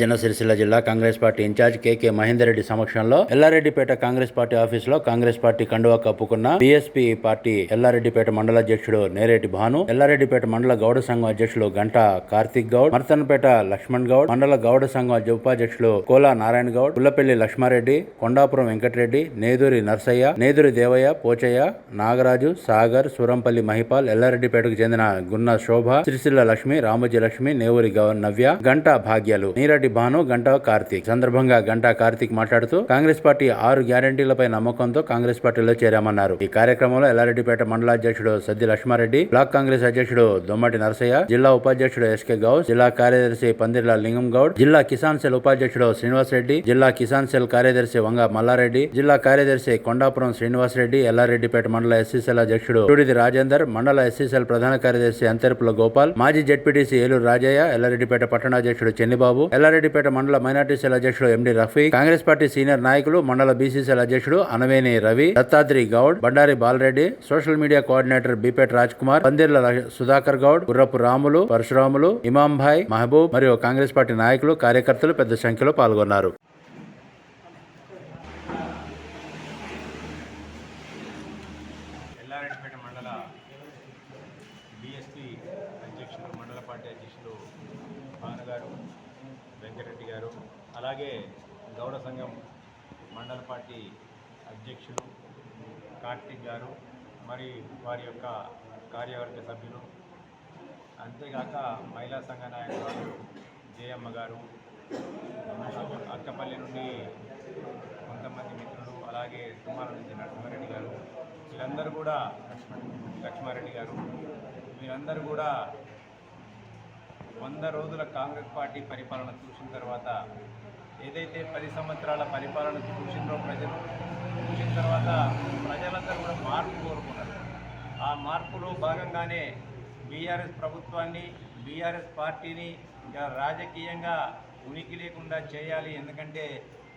రాజన్న సిరిసిల్ల జిల్లా Congress party in charge KK Mahender Reddy సమక్షంలో Yellareddypet Congress party ఆఫీసులో కాంగ్రెస్ పార్టీ కండువా కప్పుకున్న బీఎస్పీ పార్టీ ఎల్లారెడ్డిపేట మండల అధ్యక్షుడు నేరేటి భాను ఎల్లారెడ్డిపేట మండల గౌడ సంఘం అధ్యక్షులు గంటా కార్తిక్ గౌడ్ మర్తన్పేట లక్ష్మణ్ గౌడ్ మండల గౌడ సంఘం ఉపాధ్యక్షులు కోలా నారాయణ గౌడ్ పుల్లపల్లి లక్ష్మారెడ్డి కొండాపురం వెంకటరెడ్డి నేదూరి నర్సయ్య నేదూరి దేవయ్య పోచయ్య నాగరాజు సాగర్ సూరంపల్లి మహిపాల్ ఎల్లారెడ్డిపేటకు చెందిన గున్న శోభ సిరిసిల్ల లక్ష్మి రామోజీ లక్ష్మి నేవూరి గౌ- నవ్య గంటా భాగ్యాలు నీరెడ్డి భాను గంటా కార్తీక్. సందర్భంగా గంటా కార్తీక్ మాట్లాడుతూ కాంగ్రెస్ పార్టీ ఆరు గ్యారంటీలపై నమ్మకంతో కాంగ్రెస్ పార్టీలో చేరామన్నారు. ఈ కార్యక్రమంలో ఎల్లారెడ్డిపేట మండల అధ్యక్షుడు సద్ది లక్ష్మారెడ్డి బ్లాక్ కాంగ్రెస్ అధ్యక్షుడు దొమ్మటి నరసయ్య జిల్లా ఉపాధ్యక్షుడు ఎస్కే గౌడ్ జిల్లా కార్యదర్శి పందిర్ల లింగం గౌడ్ జిల్లా కిసాన్ సెల్ ఉపాధ్యక్షుడు శ్రీనివాస్ రెడ్డి జిల్లా కిసాన్ సెల్ కార్యదర్శి వంగ మల్లారెడ్డి జిల్లా కార్యదర్శి కొండాపురం శ్రీనివాస్ రెడ్డి ఎల్లారెడ్డిపేట మండల ఎస్సీసెల్ అధ్యక్షుడు టూడిది రాజేందర్ మండల ఎస్సీసెల్ ప్రధాన కార్యదర్శి అంతర్పుల గోపాల్ మాజీ జడ్పీటీసీ ఏలూరు రాజయ్య ఎల్లారెడ్డిపేట పట్టణాధ్యక్షుడు చెన్నిబాబు ఎల్లారెడ్డిపేట మండల మైనార్టీ సెల్ అధ్యక్షుడు MD Rafi Congress party senior నాయకులు మండల బీసీసీఎల్ అధ్యక్షుడు Anaveni Ravi Dattadri Goud Bandari Balareddy social media coordinator Bipeta Raj Kumar Pandirla Sudhakar Goud Gurrapu Ramulu Parashuramulu ఇమాంభాయ్ Mahabub మరియు కాంగ్రెస్ పార్టీ నాయకులు కార్యకర్తలు పెద్ద సంఖ్యలో పాల్గొన్నారు ఎల్లారెడ్డిపేట మండల బిఎస్పి అధ్యక్షులు మండల పార్టీ అధ్యక్షులు భాను గారు వెంకటరెడ్డి గారు అలాగే గౌడ సంఘం మండల పార్టీ అధ్యక్షులు కార్తీక్ గారు మరి వారి యొక్క కార్యవర్గ సభ్యులు అంతేగాక మహిళా సంఘ నాయకురాలు జయమ్మ గారు అక్కపల్లి నుండి కొంతమంది మిత్రులు అలాగే తుమ్మాల నుంచి నరసింహారెడ్డి గారు వీళ్ళందరూ కూడా లక్ష్మారెడ్డి గారు వీరందరూ కూడా వంద రోజుల కాంగ్రెస్ పార్టీ పరిపాలన చూసిన తర్వాత ఏదైతే పది సంవత్సరాల పరిపాలన చూసిందో ప్రజలు చూసిన తర్వాత ప్రజలందరూ కూడా మార్పు కోరుకున్నారు. ఆ మార్పులో భాగంగానే బీఆర్ఎస్ ప్రభుత్వాన్ని బీఆర్ఎస్ పార్టీని ఇంకా రాజకీయంగా ఉనికి లేకుండా చేయాలి. ఎందుకంటే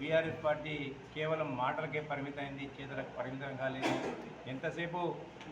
బీఆర్ఎస్ పార్టీ కేవలం మాటలకే పరిమితమైంది చేతులకు పరిమితం కాలేదు. ఎంతసేపు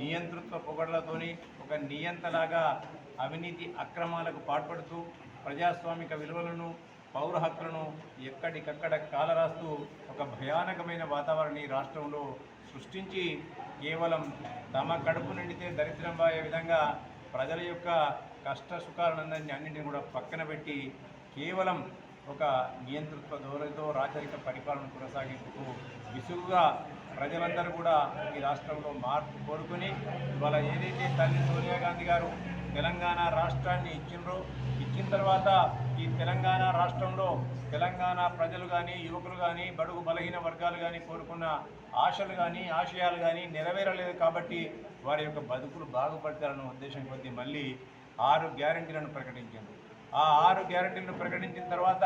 నియంతృత్వ పొగడలతోని ఒక నియంతలాగా అవినీతి అక్రమాలకు పాల్పడుతూ ప్రజాస్వామిక విలువలను పౌర హక్కులను ఎక్కడికక్కడ కాలరాస్తూ ఒక భయానకమైన వాతావరణాన్ని రాష్ట్రంలో సృష్టించి కేవలం తమ కడుపు నిండితే దరిద్రం పోయే విధంగా ప్రజల యొక్క కష్ట సుఖాలందరినీ అన్నింటినీ కూడా పక్కన పెట్టి కేవలం ఒక నియంతృత్వ ధోరణితో రాచరిక పరిపాలన కొనసాగింపుకు విసుగుగా ప్రజలందరూ కూడా ఈ రాష్ట్రంలో మార్పు కోరుకుని ఇవాళ ఏదైతే తల్లి సోనియా గాంధీ గారు తెలంగాణ రాష్ట్రాన్ని ఇచ్చినరో ఇచ్చిన తర్వాత ఈ తెలంగాణ రాష్ట్రంలో తెలంగాణ ప్రజలు కానీ యువకులు కానీ బడుగు బలహీన వర్గాలు కానీ కోరుకున్న ఆశలు కానీ ఆశయాలు కానీ నెరవేరలేదు కాబట్టి వారి యొక్క బతుకులు బాగుపడతారన్న ఉద్దేశం కొద్దీ మళ్ళీ ఆరు గ్యారంటీలను ప్రకటించారు ఆ ఆరు గ్యారంటీలను ప్రకటించిన తర్వాత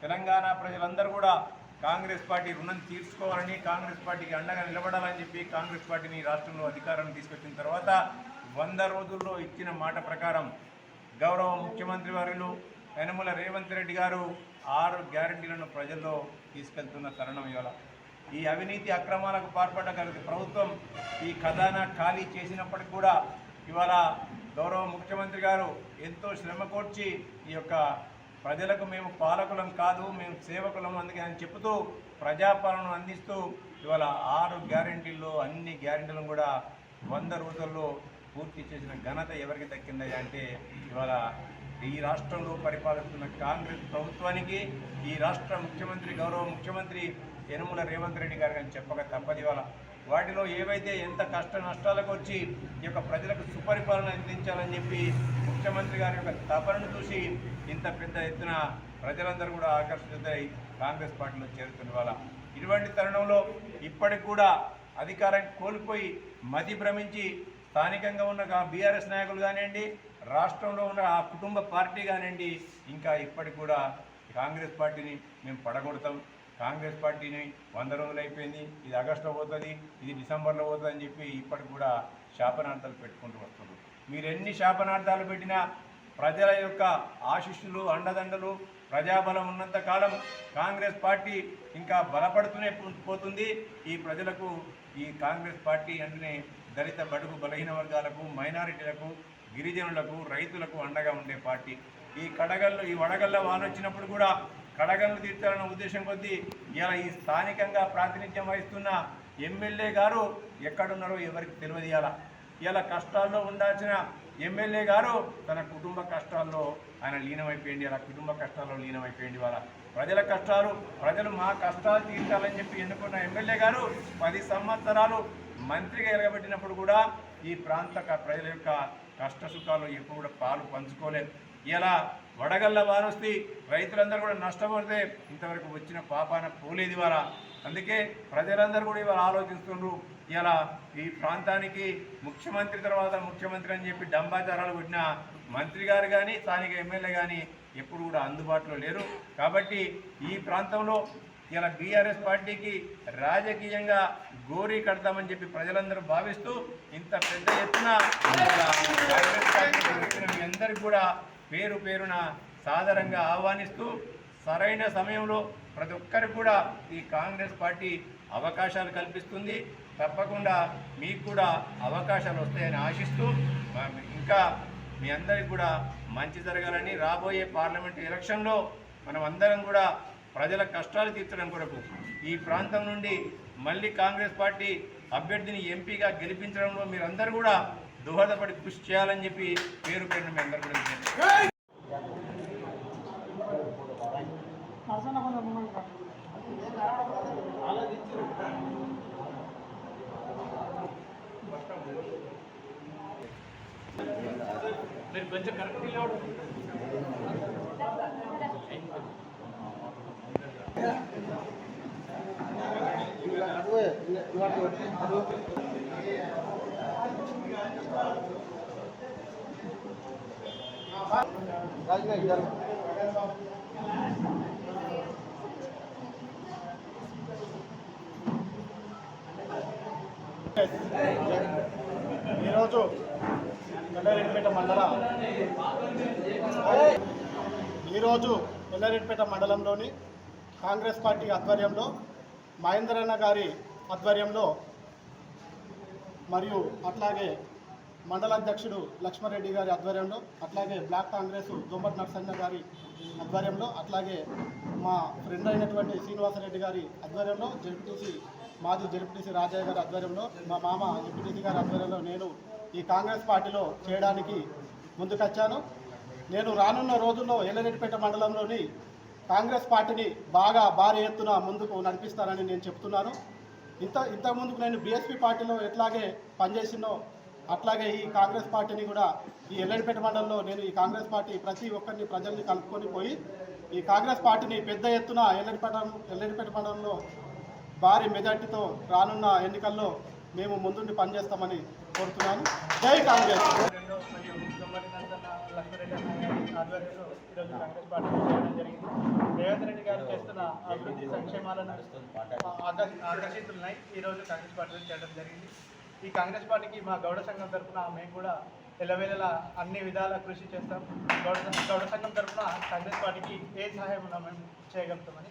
తెలంగాణ ప్రజలందరూ కూడా కాంగ్రెస్ పార్టీ రుణం తీర్చుకోవాలని కాంగ్రెస్ పార్టీకి అండగా నిలబడాలని చెప్పి కాంగ్రెస్ పార్టీని రాష్ట్రంలో అధికారాన్ని తీసుకొచ్చిన తర్వాత వంద రోజుల్లో ఇచ్చిన మాట ప్రకారం గౌరవ ముఖ్యమంత్రి వర్యులు యనమల రేవంత్ రెడ్డి గారు ఆరు గ్యారంటీలను ప్రజల్లో తీసుకెళ్తున్న తరుణం ఇవాళ. ఈ అవినీతి అక్రమాలకు పాల్పడ్డ కలిగి ప్రభుత్వం ఈ ఖజానా ఖాళీ చేసినప్పటికి కూడా ఇవాళ గౌరవ ముఖ్యమంత్రి గారు ఎంతో శ్రమ కోర్చి ఈ యొక్క ప్రజలకు మేము పాలకులం కాదు మేము సేవకులం అందుకే అని చెబుతూ ప్రజాపాలన అందిస్తూ ఇవాళ ఆరు గ్యారంటీల్లో అన్ని గ్యారంటీలను కూడా వంద రోజుల్లో పూర్తి చేసిన ఘనత ఎవరికి దక్కిందయ్యా అంటే ఇవాళ ఈ రాష్ట్రంలో పరిపాలిస్తున్న కాంగ్రెస్ ప్రభుత్వానికి ఈ రాష్ట్ర ముఖ్యమంత్రి గౌరవ ముఖ్యమంత్రి యనమల రేవంత్ రెడ్డి గారు అని చెప్పక తప్పది ఇవాళ. వాటిలో ఏవైతే ఎంత కష్ట నష్టాలకు వచ్చి ఈ యొక్క ప్రజలకు సుపరిపాలన అందించాలని చెప్పి ముఖ్యమంత్రి గారి యొక్క తపనను చూసి ఇంత పెద్ద ఎత్తున ప్రజలందరూ కూడా ఆకర్షితులై కాంగ్రెస్ పార్టీలో చేరుతున్న వాళ్ళ ఇటువంటి తరుణంలో ఇప్పటికి కూడా అధికారం కోల్పోయి మతి భ్రమించి స్థానికంగా ఉన్న బీఆర్ఎస్ నాయకులు కానివ్వండి రాష్ట్రంలో ఉన్న ఆ కుటుంబ పార్టీ కానివ్వండి ఇంకా ఇప్పటికి కూడా కాంగ్రెస్ పార్టీని మేము పడగొడతాం. కాంగ్రెస్ పార్టీని వంద రోజులు అయిపోయింది ఇది ఆగస్టులో పోతుంది ఇది డిసెంబర్లో పోతుంది అని చెప్పి ఇప్పటికి కూడా శాపనార్థాలు పెట్టుకుంటూ వస్తున్నారు. మీరెన్ని శాపనార్థాలు పెట్టినా ప్రజల యొక్క ఆశీస్సులు అండదండలు ప్రజాబలం ఉన్నంత కాలం కాంగ్రెస్ పార్టీ ఇంకా బలపడుతూనే పో- పోతుంది. ఈ ప్రజలకు ఈ కాంగ్రెస్ పార్టీ అంటేనే దళిత బడుగు బలహీన వర్గాలకు మైనారిటీలకు గిరిజనులకు రైతులకు అండగా ఉండే పార్టీ. ఈ కడగల్లో ఈ వడగళ్ళ వాన వచ్చినప్పుడు కూడా కడగలను తీర్చాలన్న ఉద్దేశం కొద్దీ ఇలా ఈ స్థానికంగా ప్రాతినిధ్యం వహిస్తున్న ఎమ్మెల్యే గారు ఎక్కడున్నారో ఎవరికి తెలియజేయాలా ఇలా కష్టాల్లో ఉండాల్సిన ఎమ్మెల్యే గారు తన కుటుంబ కష్టాల్లో ఆయన లీనమైపోయింది అలా కుటుంబ కష్టాల్లో లీనమైపోయింది వాళ్ళ ప్రజల కష్టాలు ప్రజలు మా కష్టాలు తీర్చాలని చెప్పి ఎన్నుకున్న ఎమ్మెల్యే గారు పది సంవత్సరాలు మంత్రిగా ఎలగబెట్టినప్పుడు కూడా ఈ ప్రాంత ప్రజల యొక్క కష్ట సుఖాలు ఎప్పుడు కూడా పాలు పంచుకోలేదు. ఇలా వడగళ్ళ వారొస్తే రైతులందరూ కూడా నష్టపోతే ఇంతవరకు వచ్చిన పాపాన పోలేదు ఇవాళ. అందుకే ప్రజలందరూ కూడా ఇవాళ ఆలోచిస్తుండ్రు ఇలా ఈ ప్రాంతానికి ముఖ్యమంత్రి తర్వాత ముఖ్యమంత్రి అని చెప్పి డంబాచారాలు పుట్టిన మంత్రి గారు కానీ స్థానిక ఎమ్మెల్యే కానీ ఎప్పుడు కూడా అందుబాటులో లేరు. కాబట్టి ఈ ప్రాంతంలో ఇలా బీఆర్ఎస్ పార్టీకి రాజకీయంగా గోరీ కడతామని చెప్పి ప్రజలందరూ భావిస్తూ ఇంత పెద్ద ఎత్తున ఇలా మీ అందరికీ కూడా పేరు పేరున సాదరంగా ఆహ్వానిస్తూ సరైన సమయంలో ప్రతి ఒక్కరికి కూడా ఈ కాంగ్రెస్ పార్టీ అవకాశాలు కల్పిస్తుంది. తప్పకుండా మీకు కూడా అవకాశాలు వస్తాయని ఆశిస్తూ ఇంకా మీ అందరికి కూడా మంచి జరగాలని రాబోయే పార్లమెంట్ ఎలక్షన్లో మనం అందరం కూడా ప్రజల కష్టాలు తీర్చడం కొరకు ఈ ప్రాంతం నుండి మళ్ళీ కాంగ్రెస్ పార్టీ అభ్యర్థిని ఎంపీగా గెలిపించడంలో మీరందరూ కూడా దోహదపడి కృషి చేయాలని చెప్పి పేరు పెట్టిన మీ అందరూ కూడా మీరు కొంచెం కరెక్ట్ ఈరోజు ఎల్లారెడ్డిపేట మండల. ఈరోజు ఎల్లారెడ్డిపేట మండలంలోని కాంగ్రెస్ పార్టీ ఆధ్వర్యంలో మహేంద్రన్న గారి ఆధ్వర్యంలో మరియు అట్లాగే మండల అధ్యక్షుడు లక్ష్మారెడ్డి గారి ఆధ్వర్యంలో అట్లాగే బ్లాక్ కాంగ్రెస్ దొంబటి నరసన్న గారి ఆధ్వర్యంలో అట్లాగే మా ఫ్రెండ్ అయినటువంటి శ్రీనివాసరెడ్డి గారి ఆధ్వర్యంలో జెడ్పీటీసీ మాజీ జెడ్పీటీసీ రాజయ్య గారి ఆధ్వర్యంలో మా మామ జెడ్పీటీసీ గారి ఆధ్వర్యంలో నేను ఈ కాంగ్రెస్ పార్టీలో చేయడానికి ముందుకొచ్చాను. నేను రానున్న రోజుల్లో ఎల్లరెడ్డిపేట మండలంలోని కాంగ్రెస్ పార్టీని బాగా భారీ ఎత్తున ముందుకు నడిపిస్తానని నేను చెప్తున్నాను. ఇంత ఇంతకుముందు నేను బీఎస్పీ పార్టీలో ఎట్లాగే పనిచేసినో అట్లాగే ఈ కాంగ్రెస్ పార్టీని కూడా ఈ ఎల్లడిపేట మండలంలో నేను ఈ కాంగ్రెస్ పార్టీ ప్రతి ఒక్కరిని ప్రజల్ని కలుపుకొని పోయి ఈ కాంగ్రెస్ పార్టీని పెద్ద ఎత్తున ఎల్లడిపేట ఎల్లడిపేట మండలంలో భారీ మెజార్టీతో రానున్న ఎన్నికల్లో మేము ముందుండి పనిచేస్తామని కోరుతున్నాను. జై కాంగ్రెస్. రేవంత్ రెడ్డి గారు చేస్తున్న అభివృద్ధి సంక్షేమాలను ఆకర్షితున్నాయి ఈరోజు కాంగ్రెస్ పార్టీలో చేయడం జరిగింది. ఈ కాంగ్రెస్ పార్టీకి మా గౌడ సంఘం తరఫున మేము కూడా ఎల్లవేళలా అన్ని విధాల కృషి చేస్తాం. గౌడ గౌడ సంఘం తరఫున కాంగ్రెస్ పార్టీకి ఏ సహాయం ఉన్నా మేము చేయగలుగుతామని.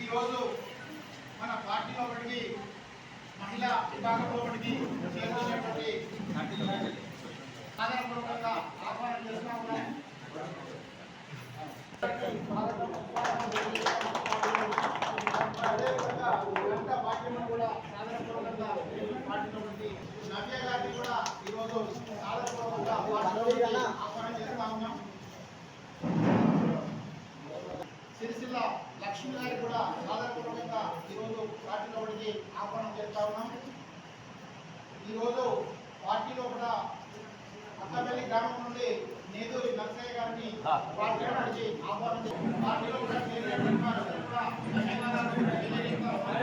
ఈరోజు మన పార్టీలో ఒకటికి మహిళా విభాగంలో ఒకటికి చేస్తున్నటువంటి సాధారణపూర్వకంగా ఆహ్వానం చేస్తా ఉన్నాం కూడా సాధారణపూర్వకంగా పార్టీలో నవ్య గారిని కూడా ఈరోజు సాధారణపూర్వకంగా ఆహ్వానం చేస్తా ఉన్నాం. సిరిసిల్ల లక్ష్మి గారి కూడా సాధారణపూర్వకంగా ఈరోజు పార్టీలోకి ఆహ్వానం చేస్తా ఉన్నాం. ఈరోజు పార్టీలో కూడా అక్కపల్లి గ్రామం నుండి నేదూరి నర్సయ్య గారిని పార్టీలో నుంచి పార్టీలో కూడా ధన్యవాదాలు